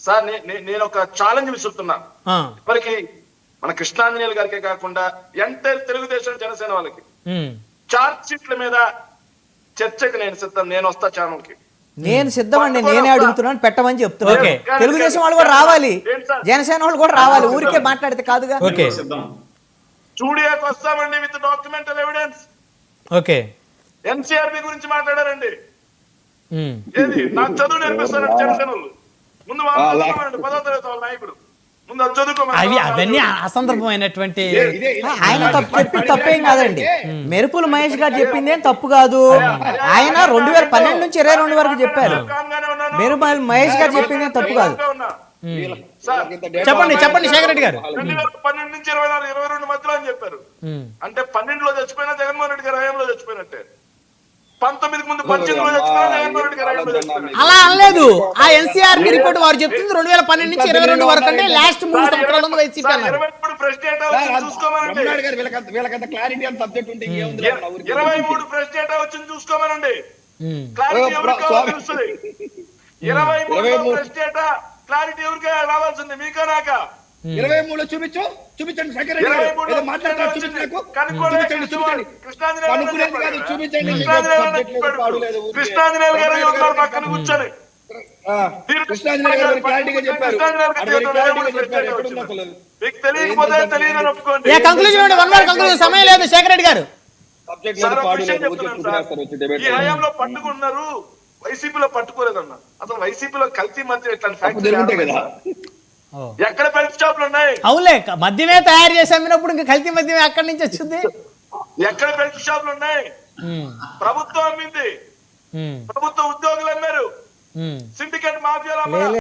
Sir నే- నే- నేను ఒక ఛాలెంజ్ విసురుతున్నా ఇప్పటికి మన కృష్ణాంజనేయులు గారికే కాకుండా ఎంటైర్ తెలుగుదేశం జనసేన వాళ్ళకి చార్జ్ షీట్ల మీద చర్చకి నేను సిద్ధం నేను వస్తా ఛానల్కి నేను సిద్ధమండి నేనే అడుగుతున్నాను పెట్టమని చెప్తున్నాను. ఓకే. తెలుగుదేశం వాళ్ళు కూడా రావాలి? జనసేన వాళ్ళు కూడా రావాలి ఊరికే మాట్లాడితే కాదుగా. ఓకే. స్టూడియోకి వస్తామండి with documental evidence okay. NCRB గురించి మాట్లాడారండి. ఏది? నాకు చదువు నేర్పిస్తారండి జనసేన వాళ్ళు. ముందు వాళ్ళు చదువుకోమనండి పదో తరగతి వాళ్ళ నాయకుడు అవి అవన్నీ అసందర్భమైనటువంటి ఆయన తప్పు చెప్పి తప్పేం కాదండి మెరుపులు మహేష్ గారు చెప్పింది ఏం తప్పు కాదు ఆయన రెండు వేల పన్నెండు నుంచి ఇరవై రెండు వరకు చెప్పారు. మెరుపు మహేష్ గారు చెప్పింది ఏం తప్పు కాదు చెప్పండి చెప్పండి శేఖర్ రెడ్డి గారు పన్నెండు నుంచి ఇరవై నాలుగు ఇరవై రెండు మధ్యలో అని చెప్పారు అంటే పన్నెండులో చచ్చిపోయినా జగన్మోహన్ రెడ్డి గారు హయాంలో చచ్చిపోయినట్టే పంతొమ్మిదికి ముందు పద్దెనిమిదిలో చచ్చిపోయినా జగన్మోహన్ రెడ్డి గారు హయాంలో చచ్చిపోయినట్టే అలా అనలేదు. ఆ ఎన్సీఆర్ రిపోర్ట్ వారు చెప్తుంది రెండు వేల పన్నెండు నుంచి ఇరవై రెండు వరకు అంటే లాస్ట్ మూడు సంవత్సరాల ముందు వైసీపీ వీళ్ళకంత వీళ్ళకంత క్లారిటీ అంత సబ్జెక్ట్ ఇరవై మూడు డేటా వచ్చింది చూసుకోమనండి. క్లారిటీ ఎవరికి. తెలుస్తుంది ఇరవై మూడు. డేటా క్లారిటీ ఎవరికి రావాల్సింది మీకా నాకా? ఇరవై మూడు చూపించు. చూపించండి శంకర్ మాట్లాడతారు చూపించండి. గారు కనుక్కునేది కాదు. చూపించండి. కృష్ణాంజనేయులు పక్కన కూర్చొని క్లారిటీగా చెప్పారు. క్లారిటీగా. చెప్పారు. మీకు తెలియకపోతే తెలియదని ఒప్పుకోండి. ఏ కంక్లూజన్ ఇవ్వండి వన్ వన్ కంక్లూజన్ సమయం లేదు. శేఖర్ రెడ్డి గారు. ఈ హయాంలో పట్టుకున్నారు వైసీపీలో పట్టుకోలేదన్న. అసలు వైసీపీలో కల్తీ మంత్రి ఇట్లాంటి తప్పు ఫ్యాక్టరీ. ఎక్కడ బెల్ట్ షాపులు ఉన్నాయి? అవునులే మద్యమే తయారు చేసి అమ్మినప్పుడు ఇంకా కల్తీ మద్యమే అక్కడి నుంచి వచ్చింది? ఎక్కడ బెల్ట్ షాపులు ఉన్నాయి? ప్రభుత్వం అమ్మింది. ప్రభుత్వ ఉద్యోగులు అమ్మారు. సిండికేట్ మాఫియాలు అమ్మారు.